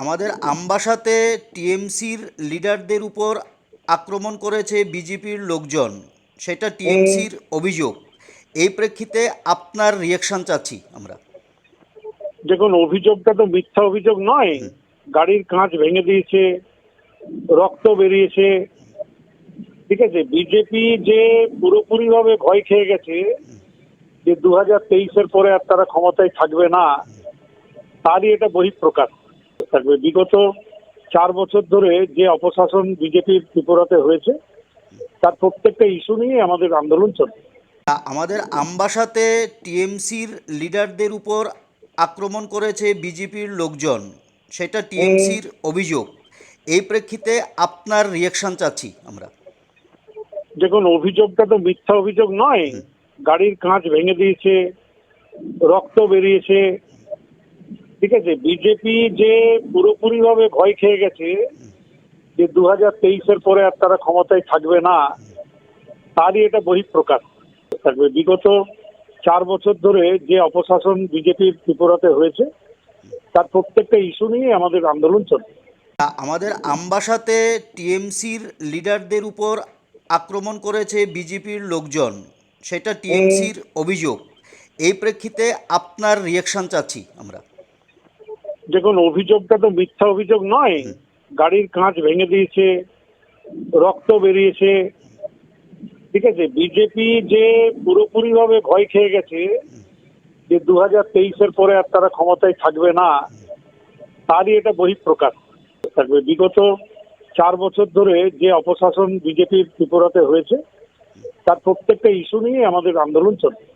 আমাদের আমবাসাতে টিএমসির লিডারদের উপর আক্রমণ করেছে বিজেপির লোকজন। সেটা টিএমসির অভিযোগ। এই প্রেক্ষিতে আপনার রিয়াকশন চাচ্ছি আমরা। দেখুন অভিযোগটা তো মিথ্যা অভিযোগ নয়। গাড়ির কাঁচ ভেঙে দিয়েছে রক্ত বেরিয়েছে। ঠিক আছে বিজেপি যে পুরোপুরি ভাবে ভয় খেয়ে গেছে যে দু হাজার তেইশের পরে আর তারা ক্ষমতায় থাকবে না তারই এটা বহিঃপ্রকাশ। থাকবে। বিগত চার বছর ধরে যে অপশাসন বিজেপির ত্রিপুরাতে হয়েছে তার প্রত্যেকটা ইস্যু নিয়ে আমাদের আন্দোলন চলছে। আ- আমাদের আমবাসাতে টিএমসির লিডারদের উপর আক্রমণ করেছে বিজেপির লোকজন সেটা টিএমসির অভিযোগ। এই প্রেক্ষিতে আপনার রিয়াকশন চাচ্ছি আমরা। দেখুন অভিযোগটা তো মিথ্যা অভিযোগ নয়। গাড়ির কাঁচ ভেঙে দিয়েছে রক্ত বেরিয়েছে ঠিক আছে বিজেপি যে পুরোপুরি ভাবে ভয় খেয়ে গেছে যে দু হাজার তেইশের পরে আর তারা ক্ষমতায় থাকবে না তারই এটা বহিঃপ্রকাশ থাকবে। বিগত চার বছর ধরে যে অপশাসন বিজেপির ত্রিপুরাতে হয়েছে তার প্রত্যেকটা ইস্যু নিয়ে আমাদের আন্দোলন চলছে। আমাদের আমবাসাতে টিএমসির লিডারদের উপর আক্রমণ করেছে বিজেপির লোকজন সেটা টিএমসির অভিযোগ। এই প্রেক্ষিতে আপনার রিয়াকশন চাচ্ছি আমরা। দেখুন অভিযোগটা তো মিথ্যা অভিযোগ নয়। গাড়ির কাঁচ ভেঙে দিয়েছে রক্ত বেরিয়েছে। ঠিক আছে বিজেপি যে পুরোপুরি ভাবে ভয় খেয়ে গেছে যে দু হাজার তেইশের পরে আর তারা ক্ষমতায় থাকবে না তারই এটা বহিঃপ্রকাশ থাকবে। বিগত চার বছর ধরে যে অপশাসন বিজেপির ত্রিপুরাতে হয়েছে তার প্রত্যেকটা ইস্যু নিয়ে আমাদের আন্দোলন চলছে।